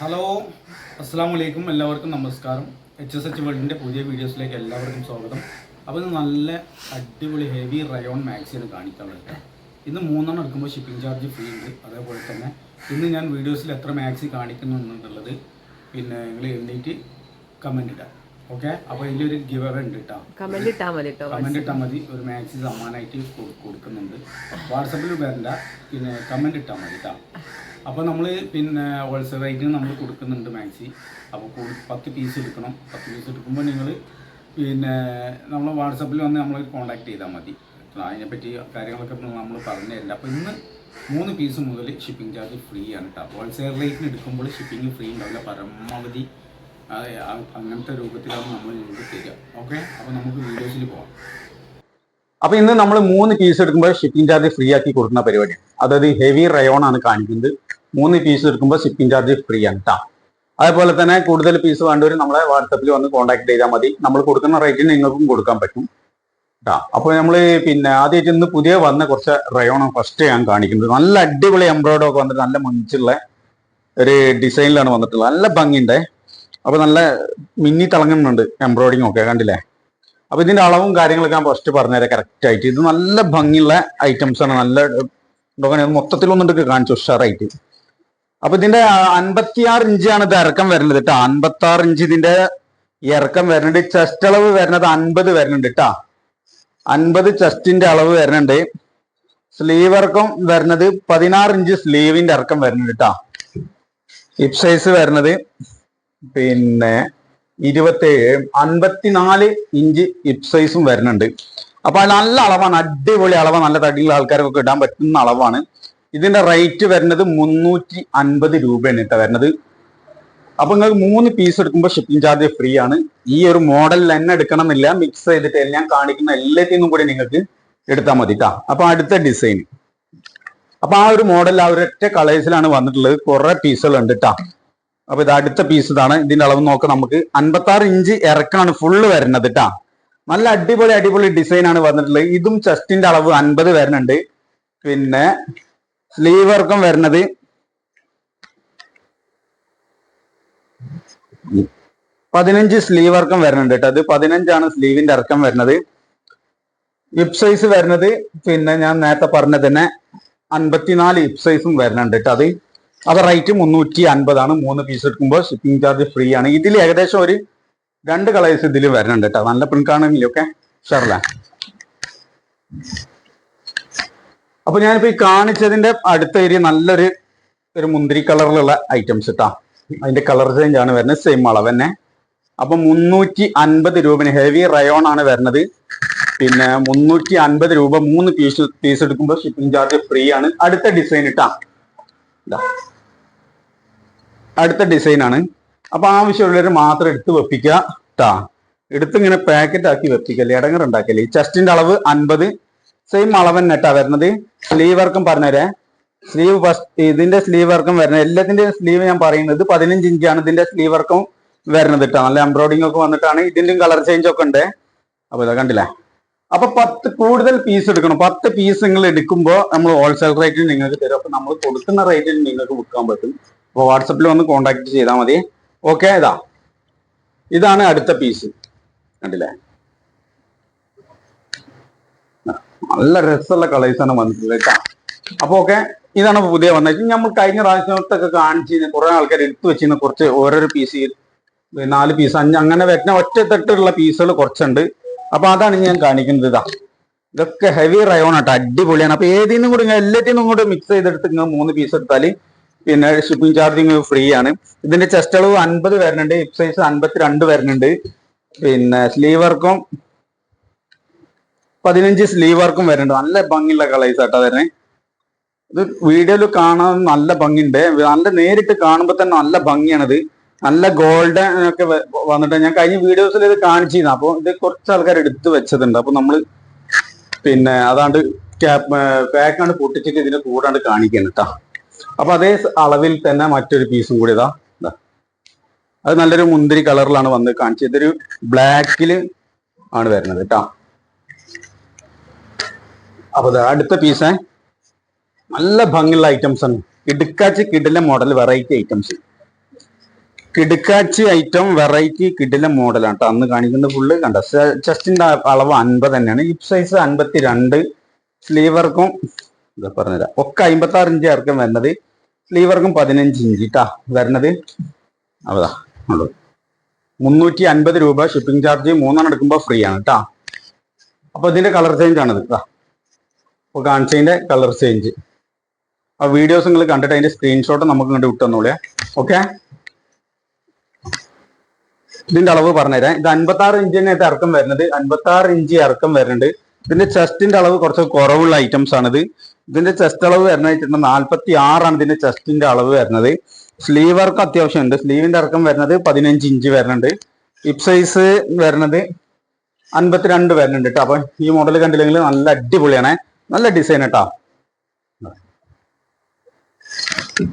Hello അസ്സാം വലൈക്കും എല്ലാവർക്കും നമസ്കാരം. എച്ച് എസ് എച്ച് വേൾഡിന്റെ പുതിയ വീഡിയോസിലേക്ക് എല്ലാവർക്കും സ്വാഗതം. അപ്പോൾ ഇത് നല്ല അടിപൊളി ഹെവി റയോൺ മാക്സിയാണ് കാണിക്കാൻ വേണ്ടി ഇന്ന് മൂന്നെണ്ണം എടുക്കുമ്പോൾ ഷിപ്പിംഗ് ചാർജ് ഫ്രീ ഉണ്ട്. അതേപോലെ തന്നെ ഇന്ന് ഞാൻ വീഡിയോസിൽ എത്ര മാക്സി കാണിക്കുന്നു എന്നുള്ളത് പിന്നെ നിങ്ങൾ എഴുന്നേറ്റ് കമന്റ് ഇടാം ഓക്കെ അപ്പോൾ അതിന്റെ ഒരു ഗിവർ ഉണ്ട് കേട്ടോ കമന്റ് ഇട്ടാൽ മതി കമന്റ് ഇട്ടാൽ മതി. ഒരു മാക്സി സമ്മാനമായിട്ട് കൊടുക്കുന്നുണ്ട്. വാട്സപ്പിൽ വരണ്ട. പിന്നെ കമന്റ് ഇട്ടാൽ മതി കേട്ടോ അപ്പോൾ നമ്മൾ പിന്നെ ഹോൾസെയിൽ റേറ്റിന് നമ്മൾ കൊടുക്കുന്നുണ്ട് മാക്സി. അപ്പോൾ പത്ത് പീസ് എടുക്കണം. പത്ത് പീസ് എടുക്കുമ്പോൾ നിങ്ങൾ പിന്നെ നമ്മൾ വാട്സപ്പിൽ വന്ന് നമ്മൾ കോൺടാക്ട് ചെയ്താൽ മതി. അതിനെപ്പറ്റി കാര്യങ്ങളൊക്കെ നമ്മൾ പറഞ്ഞു തരില്ല അപ്പോൾ ഇന്ന് മൂന്ന് പീസ് മുതൽ ഷിപ്പിംഗ് ചാർജ് ഫ്രീ ആണ് കേട്ടോ ഹോൾസെയിൽ റേറ്റിന് എടുക്കുമ്പോൾ ഷിപ്പിംഗ് ഫ്രീ ഉണ്ടാവില്ല. പരമാവധി അങ്ങനത്തെ രൂപത്തിലാണ് നമ്മൾ നിങ്ങൾക്ക് തരിക. ഓക്കെ അപ്പോൾ നമുക്ക് വീഡിയോസിൽ പോവാം. അപ്പൊ ഇന്ന് നമ്മൾ മൂന്ന് പീസ് എടുക്കുമ്പോൾ ഷിപ്പിംഗ് ചാർജ് ഫ്രീ ആക്കി കൊടുക്കുന്ന പരിപാടിയാണ്. അതായത് ഹെവി റയോൺ ആണ് കാണിക്കുന്നത്. മൂന്ന് പീസ് എടുക്കുമ്പോൾ ഷിപ്പിംഗ് ചാർജ് ഫ്രീ ആണ് കേട്ടോ അതേപോലെ തന്നെ കൂടുതൽ പീസ് വേണ്ടവർ നമ്മളെ വാട്സപ്പിൽ വന്ന് കോൺടാക്ട് ചെയ്താൽ മതി. നമ്മൾ കൊടുക്കുന്ന റേറ്റിന് നിങ്ങൾക്കും കൊടുക്കാൻ പറ്റും കേട്ടോ അപ്പോൾ നമ്മൾ പിന്നെ ആദ്യമായിട്ട് ഇന്ന് പുതിയ വന്ന കുറച്ച് റയോൺ ഫസ്റ്റ് ഞാൻ കാണിക്കുന്നത്. നല്ല അടിപൊളി എംബ്രോയിഡറി ഒക്കെ വന്നിട്ട് നല്ല മുഞ്ചുള്ള ഒരു ഡിസൈനിലാണ് വന്നിട്ടുള്ളത്. നല്ല ഭംഗിയുണ്ട്. അപ്പോൾ നല്ല മിന്നി തിളങ്ങുന്നുണ്ട് എംബ്രോയിഡിങ് ഒക്കെ കണ്ടില്ലേ? അപ്പൊ ഇതിന്റെ അളവും കാര്യങ്ങളൊക്കെ ഞാൻ ഫസ്റ്റ് പറഞ്ഞുതരാം. കറക്റ്റ് ആയിട്ട്. ഇത് നല്ല ഭംഗിയുള്ള ഐറ്റംസ് ആണ്. നല്ല മൊത്തത്തിലൊന്നുണ്ടൊക്കെ മൊത്തത്തിലൊന്നും കാണിച്ചു. ഉഷാറായിട്ട്. അപ്പൊ ഇതിന്റെ അൻപത്തിയാറ് ഇഞ്ചാണ് ഇത് ഇറക്കം വരുന്നത് കേട്ടോ അൻപത്തി ആറ് ഇഞ്ച് ഇതിന്റെ ഇറക്കം വരുന്നുണ്ട്. ചെസ്റ്റ് അളവ് വരുന്നത് അൻപത് വരുന്നുണ്ട് കേട്ടാ അൻപത് ചെസ്റ്റിന്റെ അളവ് വരുന്നുണ്ട്. സ്ലീവ് ഇറക്കം വരുന്നത് പതിനാറ് ഇഞ്ച് സ്ലീവിന്റെ ഇറക്കം വരുന്നുണ്ട് കേട്ടാ ഹിപ് സൈസ് വരുന്നത്. പിന്നെ ഇരുപത്തേഴ് അൻപത്തിനാല് ഇഞ്ച് ഇപ്സൈസും സൈസും വരുന്നുണ്ട്. അപ്പോൾ നല്ല അളവാണ് അടിപൊളി അളവാണ് നല്ല തടിയുള്ള ആൾക്കാർക്കൊക്കെ ഇടാൻ പറ്റുന്ന അളവാണ്. ഇതിന്റെ റേറ്റ് വരുന്നത് മുന്നൂറ്റി അൻപത് രൂപയാണ് കേട്ടോ വരുന്നത്. അപ്പൊ നിങ്ങൾക്ക് മൂന്ന് പീസ് എടുക്കുമ്പോൾ ഷിപ്പിംഗ് ചാർജ് ഫ്രീ ആണ്. ഈ ഒരു മോഡലിൽ തന്നെ എടുക്കണമെന്നില്ല മിക്സ് ചെയ്തിട്ട് ഞാൻ കാണിക്കുന്ന എല്ലാത്തിനും കൂടി നിങ്ങൾക്ക് എടുത്താൽ മതി കേട്ടോ. അപ്പൊ അടുത്ത ഡിസൈൻ അപ്പൊ ആ ഒരു മോഡൽ ആ ഒരൊറ്റ കളേഴ്സിലാണ് വന്നിട്ടുള്ളത്. കുറെ പീസുകൾ ഉണ്ട് കേട്ടോ. അപ്പൊ ഇത് അടുത്ത പീസ് ഇതാണ്. ഇതിന്റെ അളവ് നോക്ക നമുക്ക്. അൻപത്തി ആറ് ഇഞ്ച് ഇറക്കാണ് ഫുള്ള് വരുന്നത് കേട്ടാ നല്ല അടിപൊളി അടിപൊളി ഡിസൈൻ ആണ് വന്നിട്ടുള്ളത്. ഇതും ചെസ്റ്റിന്റെ അളവ് അൻപത് വരുന്നുണ്ട്. പിന്നെ സ്ലീവ് ഇറക്കം വരുന്നത്. പതിനഞ്ച് സ്ലീവ് ഇറക്കം വരുന്നുണ്ട് കേട്ടോ അത് പതിനഞ്ചാണ് സ്ലീവിന്റെ ഇറക്കം വരുന്നത്. ഹിപ് സൈസ് വരുന്നത്. പിന്നെ ഞാൻ നേരത്തെ പറഞ്ഞ തന്നെ അൻപത്തിനാല് ഹിപ് സൈസും വരുന്നുണ്ട് കേട്ടോ അത്. അത് റേറ്റ് മുന്നൂറ്റി അൻപതാണ് മൂന്ന് പീസ് എടുക്കുമ്പോൾ ഷിപ്പിംഗ് ചാർജ് ഫ്രീ ആണ്. ഇതിൽ ഏകദേശം ഒരു രണ്ട് കളേഴ്സ് ഇതിൽ വരുന്നുണ്ട് കേട്ടോ നല്ല പ്രിന്റ് ആണെങ്കിലും ഒക്കെ ഷർല. അപ്പൊ ഞാനിപ്പോ ഈ കാണിച്ചതിന്റെ അടുത്ത ഏരിയ നല്ലൊരു ഒരു മുന്തിരി കളറിലുള്ള ഐറ്റംസ് ഇട്ടാ അതിന്റെ കളർ ചേഞ്ച് ആണ് വരുന്നത്. സെയിം അളവ് തന്നെ. അപ്പൊ മുന്നൂറ്റി അൻപത് രൂപന് ഹെവി റയോൺ ആണ് വരുന്നത്. പിന്നെ മുന്നൂറ്റി അൻപത് രൂപ മൂന്ന് പീസ് പീസ് എടുക്കുമ്പോൾ ഷിപ്പിംഗ് ചാർജ് ഫ്രീ ആണ്. അടുത്ത ഡിസൈൻ ഇട്ടാ. അടുത്ത ഡിസൈൻ ആണ്. അപ്പൊ ആവശ്യമുള്ളവർ മാത്രം എടുത്ത് വെപ്പിക്കുക എടുത്ത് ഇങ്ങനെ പാക്കറ്റ് ആക്കി വെപ്പിക്കല്ലേ? ഇടങ്ങർ ഉണ്ടാക്കല്ലേ? ചെസ്റ്റിന്റെ അളവ് അൻപത്. സെയിം അളവ് തന്നെ വരുന്നത്. സ്ലീവ് വർക്കും പറഞ്ഞുതരേ സ്ലീവ് ഫസ്റ്റ് ഇതിന്റെ സ്ലീവ് വർക്കും വരുന്നത്. എല്ലാത്തിന്റെ സ്ലീവ് ഞാൻ പറയുന്നത് പതിനഞ്ച് ഇഞ്ചാണ് ഇതിന്റെ സ്ലീവ് വർക്കും വരുന്നത് കേട്ടോ നല്ല എംബ്രോയിഡിംഗ് ഒക്കെ വന്നിട്ടാണ്. ഇതിന്റെയും കളർ ചേഞ്ച് ഒക്കെ ഉണ്ട്. അപ്പൊ ഇതാ കണ്ടില്ലേ? അപ്പൊ പത്ത് കൂടുതൽ പീസ് എടുക്കണം. പത്ത് പീസ് നിങ്ങൾ എടുക്കുമ്പോൾ നമ്മൾ ഹോൾസെയിൽ റേറ്റിൽ നിങ്ങൾക്ക് തരും. അപ്പൊ നമ്മൾ കൊടുക്കുന്ന റേറ്റിൽ നിങ്ങൾക്ക് വിൽക്കാൻ പറ്റും. അപ്പൊ വാട്സപ്പിൽ വന്ന് കോൺടാക്ട് ചെയ്താൽ മതി. ഓക്കെ ഇതാ. ഇതാണ് അടുത്ത പീസ് കണ്ടില്ലേ? നല്ല രസമുള്ള കളേഴ്സ് ആണ് വന്നിട്ടുള്ളത് കേട്ടോ. അപ്പൊ ഓക്കെ ഇതാണ് പുതിയ വന്നത്. നമ്മൾ കഴിഞ്ഞ പ്രാവശ്യത്തൊക്കെ കാണിച്ചിരുന്ന കുറേ ആൾക്കാർ എടുത്തു വെച്ചിരുന്ന കുറച്ച് ഓരോരോ പീസ് നാല് പീസ് അഞ്ച് അങ്ങനെ വരുന്ന ഒറ്റത്തെട്ടുള്ള പീസുകൾ കുറച്ചുണ്ട്. അപ്പൊ അതാണ് ഞാൻ കാണിക്കുന്നത് ഇതാ. ഇതൊക്കെ ഹെവി റയോൺ ആട്ടോ അടിപൊളിയാണ്. അപ്പൊ ഏതിനും കൂടി എല്ലാത്തിനും കൂടി മിക്സ് ചെയ്തെടുത്ത് ഇങ്ങ് മൂന്ന് പീസ് എടുത്താൽ പിന്നെ ഷിപ്പിംഗ് ചാർജിങ് ഫ്രീ ആണ്. ഇതിന്റെ ചെസ്റ്റ് അളവ് അൻപത് വരുന്നുണ്ട് ഹിപ് സൈസ് അൻപത്തിരണ്ട് വരുന്നുണ്ട്. പിന്നെ സ്ലീവ് വർക്കും പതിനഞ്ച് സ്ലീവ് വർക്കും വരുന്നുണ്ട്. നല്ല ഭംഗിയുള്ള കളേഴ്സ് ആട്ടോ തന്നെ ഇത് വീഡിയോയിൽ കാണാൻ നല്ല ഭംഗിയുണ്ട്. നല്ല നേരിട്ട് കാണുമ്പോൾ തന്നെ നല്ല ഭംഗിയാണിത്. നല്ല ഗോൾഡൻ ഒക്കെ വന്നിട്ട് ഞാൻ കഴിഞ്ഞ വീഡിയോസിൽ ഇത് കാണിച്ചിരുന്നു. അപ്പോൾ ഇത് കുറച്ച് ആൾക്കാർ എടുത്ത് വെച്ചതുണ്ട് അപ്പോൾ നമ്മൾ പിന്നെ അതാണ്ട് ക്യാപ് പാക്കാണ്ട് പൊട്ടിച്ചിട്ട് ഇതിന്റെ കൂടാണ്ട് കാണിക്കണം കേട്ടോ അപ്പൊ അതേ അളവിൽ തന്നെ മറ്റൊരു പീസും കൂടി ഇതാ. അത് നല്ലൊരു മുന്തിരി കളറിലാണ് വന്ന് കാണിച്ചത്. ഇതൊരു ബ്ലാക്കിൽ ആണ് വരുന്നത് കേട്ടോ. അപ്പൊ അടുത്ത പീസ് നല്ല ഭംഗിയുള്ള ഐറ്റംസ് ആണ്. കിടുക്കാച്ചി കിടിലെ മോഡൽ വെറൈറ്റി ഐറ്റംസ് കിടുക്കാച്ചി ഐറ്റം വെറൈറ്റി കിഡിലെ മോഡലാണ് കേട്ടോ. അന്ന് കാണിക്കുന്നത് ഫുള്ള് കണ്ട? ചെസ്റ്റിന്റെ അളവ് അൻപത് തന്നെയാണ്. ഹിപ്പ് സൈസ് അൻപത്തി രണ്ട് സ്ലീവർക്കും പറഞ്ഞുതരാം. ഒക്കെ അമ്പത്തി ആറ് ഇഞ്ച് ഇറക്കം വരുന്നത്. സ്ലീവർക്കും പതിനഞ്ച് ഇഞ്ച് കേട്ടാ വരുന്നത് അതാ ഉള്ളൂ മുന്നൂറ്റി അൻപത് രൂപ ഷിപ്പിംഗ് ചാർജ് മൂന്നെണ്ണം എടുക്കുമ്പോൾ ഫ്രീ ആണ് കേട്ടാ അപ്പൊ ഇതിന്റെ കളർ ചേഞ്ച് ആണ് കേട്ടാ അപ്പൊ കാണിച്ചതിന്റെ കളർ ചേഞ്ച് ആ വീഡിയോസ് നിങ്ങൾ കണ്ടിട്ട് അതിന്റെ സ്ക്രീൻഷോട്ട് നമുക്ക് കണ്ട് വിട്ടെന്നോളേ ഓക്കെ ഇതിന്റെ അളവ് പറഞ്ഞുതരാം. ഇത് അൻപത്തി ആറ് ഇഞ്ചിനകത്ത് ഇറക്കം വരുന്നത്. അൻപത്തി ആറ് ഇഞ്ച് ഇറക്കം വരുന്നുണ്ട്. ഇതിന്റെ ചെസ്റ്റിന്റെ അളവ് കുറച്ച് കുറവുള്ള ഐറ്റംസ് ആണിത്. ഇതിന്റെ ചെസ്റ്റ് അളവ് വരുന്നതായിട്ടുണ്ട് നാൽപ്പത്തി ആറാണ് ഇതിന്റെ ചെസ്റ്റിന്റെ അളവ് വരുന്നത്. സ്ലീവ് വർക്ക് അത്യാവശ്യം ഉണ്ട്. സ്ലീവിന്റെ ഇറക്കം വരുന്നത് പതിനഞ്ച് ഇഞ്ച് വരുന്നുണ്ട്. ഹിപ് സൈസ് വരുന്നത് അൻപത്തിരണ്ട് വരുന്നുണ്ട് കേട്ടോ. അപ്പൊ ഈ മോഡൽ കണ്ടില്ലെങ്കിൽ നല്ല അടിപൊളിയാണ്. നല്ല ഡിസൈൻ കേട്ടോ.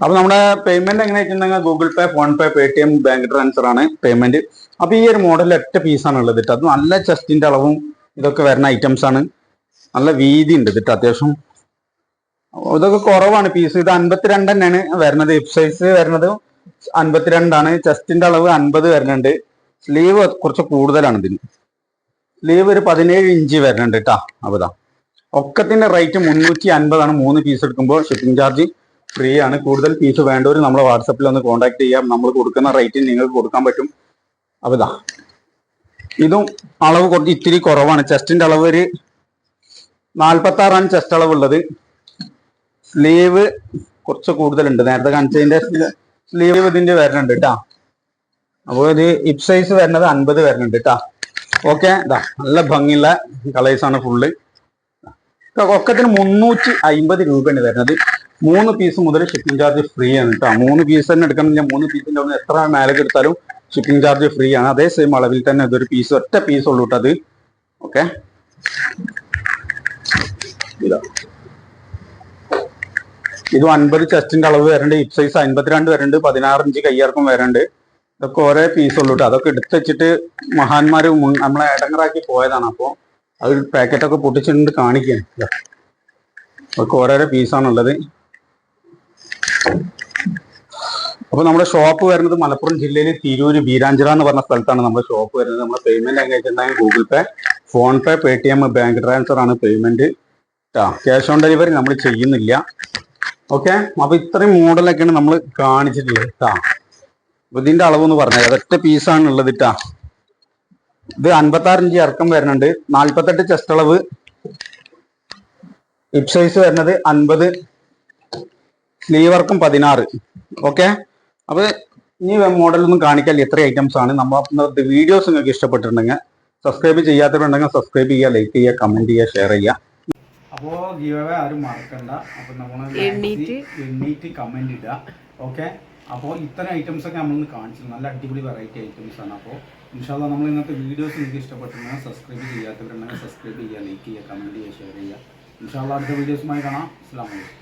അപ്പൊ നമ്മുടെ പേയ്മെന്റ് എങ്ങനെ വെച്ചിട്ടുണ്ടെങ്കിൽ Google Pay PhonePe Paytm bank transfer ആണ് പേയ്മെന്റ് അപ്പൊ ഈ ഒരു മോഡൽ ഒറ്റ പീസാണ് ഉള്ളത് കേട്ടോ. അത് നല്ല ചെസ്റ്റിന്റെ അളവും ഇതൊക്കെ വരുന്ന ഐറ്റംസ് ആണ്. നല്ല വീതി ഉണ്ട് ഇതിട്ട് അത്യാവശ്യം. ഇതൊക്കെ കുറവാണ്. പീസ് ഇത് അൻപത്തിരണ്ട് തന്നെയാണ് വരുന്നത്. ഹിപ്പ് സൈസ് വരുന്നത് അൻപത്തിരണ്ടാണ്. ചെസ്റ്റിന്റെ അളവ് അൻപത് വരുന്നുണ്ട്. സ്ലീവ് കുറച്ച് കൂടുതലാണ് ഇതിന്. സ്ലീവ് ഒരു പതിനേഴ് ഇഞ്ച് വരുന്നുണ്ട് കേട്ടാ അപ്പതാ ഒക്കത്തിന്റെ റേറ്റ് മുന്നൂറ്റി അൻപതാണ്. മൂന്ന് പീസ് എടുക്കുമ്പോൾ ഷിപ്പിംഗ് ചാർജ് ഫ്രീ ആണ്. കൂടുതൽ പീസ് വേണ്ടവർ നമ്മളെ വാട്സപ്പിൽ ഒന്ന് കോൺടാക്ട് ചെയ്യാം. നമ്മൾ കൊടുക്കുന്ന റേറ്റിൽ നിങ്ങൾക്ക് കൊടുക്കാൻ പറ്റും. അപ്പതാ ഇതും അളവ് കുറച്ച് ഇത്തിരി കുറവാണ്. ചെസ്റ്റിന്റെ അളവ് ഒരു നാൽപ്പത്തി ആറാണ് ചെസ്റ്റ് അളവ് ഉള്ളത് സ്ലീവ് കുറച്ച് കൂടുതലുണ്ട്. നേരത്തെ കാണിച്ചതിന്റെ സ്ലീവ് ഇതിന്റെ വരുന്നുണ്ട് കേട്ടാ അപ്പോൾ ഇത് ഇപ് സൈസ് വരുന്നത് അൻപത് വരുന്നുണ്ട് കേട്ടാ ഓക്കെ നല്ല ഭംഗിയുള്ള കളേഴ്സ് ആണ് ഫുള്ള് ഒക്കത്തിന് മുന്നൂറ്റി അമ്പത് രൂപയാണ് വരുന്നത് മൂന്ന് പീസ് മുതൽ ഷിപ്പിംഗ് ചാർജ് ഫ്രീ ആണ് കേട്ടോ മൂന്ന് പീസ് തന്നെ എടുക്കണമെങ്കിൽ മൂന്ന് പീസിന്റെ ഒന്ന് എത്ര മേലേക്ക് എടുത്താലും ഷിപ്പിംഗ് ചാർജ് ഫ്രീ ആണ്. അതേ സെയിം അളവിൽ തന്നെ ഇതൊരു പീസ് ഒറ്റ പീസ് ഉള്ളൂ അത്. ഓക്കെ ഇതാ. അൻപത് ചെസ്റ്റിന്റെ അളവ് വരണ്ട്. ഹിപ് സൈസ് അൻപത്തിരണ്ട് വരണ്ട്. പതിനാറ് ഇഞ്ച് കയ്യിറക്കം വരണ്ട്. ഇതൊക്കെ ഓരോ പീസ് ഉള്ളൂ കേട്ടോ അതൊക്കെ എടുത്ത് വെച്ചിട്ട് മഹാന്മാര് നമ്മളെ ഇടങ്ങറാക്കി പോയതാണ് അപ്പോൾ അത് പാക്കറ്റൊക്കെ പൊട്ടിച്ചിട്ടുണ്ട് കാണിക്കാൻ. അതൊക്കെ ഓരോരോ പീസാണുള്ളത് അപ്പൊ നമ്മുടെ ഷോപ്പ് വരുന്നത് മലപ്പുറം ജില്ലയിലെ തിരൂര് ബീരാഞ്ചിറ എന്ന് പറഞ്ഞ സ്ഥലത്താണ് നമ്മുടെ ഷോപ്പ് വരുന്നത്. നമ്മുടെ പേയ്മെന്റ് എങ്ങനെ വെച്ചിട്ടുണ്ടെങ്കിൽ Google Pay PhonePe Paytm bank transfer ആണ് പേയ്മെന്റ് ക്യാഷ് ഓൺ ഡെലിവറി നമ്മൾ ചെയ്യുന്നില്ല. ഓക്കെ അപ്പൊ ഇത്രയും മോഡലൊക്കെയാണ് നമ്മൾ കാണിച്ചിട്ടുള്ളത് കേട്ടാ അപ്പൊ ഇതിന്റെ അളവെന്ന് പറഞ്ഞത് ഒറ്റ പീസാണ് ഉള്ളത് കേട്ടാ ഇത് അൻപത്തി ആറ് ഇഞ്ച് ഇറക്കം വരുന്നുണ്ട്. നാൽപ്പത്തെട്ട് ചെസ്റ്റ് അളവ്. ഹിപ് സൈസ് വരുന്നത് അൻപത്. സ്ലീവ് വർക്കും പതിനാറ്. ഓക്കെ അപ്പൊ ഇനി മോഡലൊന്നും കാണിക്കാൻ എത്ര ഐറ്റംസ് ആണ്. നമ്മൾ വീഡിയോസ് നിങ്ങൾക്ക് ഇഷ്ടപ്പെട്ടിട്ടുണ്ടെങ്കിൽ സബ്സ്ക്രൈബ് ചെയ്യാത്തവരുണ്ടെങ്കിൽ സബ്സ്ക്രൈബ് ചെയ്യുക ലൈക്ക് ചെയ്യുക കമന്റ് ചെയ്യുക ഷെയർ ചെയ്യുക. അപ്പോൾ ഗീവേ ആരും മറക്കണ്ട. അപ്പോൾ നമ്മൾ എണ്ണീറ്റ്. എണ്ണീറ്റ് കമന്റ് ഇടുക. ഓക്കെ അപ്പോൾ ഇത്തരം ഐറ്റംസ് ഒക്കെ നമ്മളൊന്ന് കാണിച്ചു നല്ല അടിപൊളി വെറൈറ്റി ഐറ്റംസ് ആണ്. അപ്പോൾ ഇൻഷാല്ല നമ്മൾ ഇന്നത്തെ വീഡിയോസ് നിങ്ങൾക്ക് ഇഷ്ടപ്പെട്ടിട്ടുണ്ടെങ്കിൽ സബ്സ്ക്രൈബ് ചെയ്യാത്തവരുണ്ടെങ്കിൽ സബ്സ്ക്രൈബ് ചെയ്യുക ലൈക്ക് ചെയ്യുക കമന്റ് ചെയ്യുക ഷെയർ ചെയ്യുക. ഇൻഷാല്ല അടുത്ത വീഡിയോസുമായി കാണാം. അസ്സാം വലൈക്കും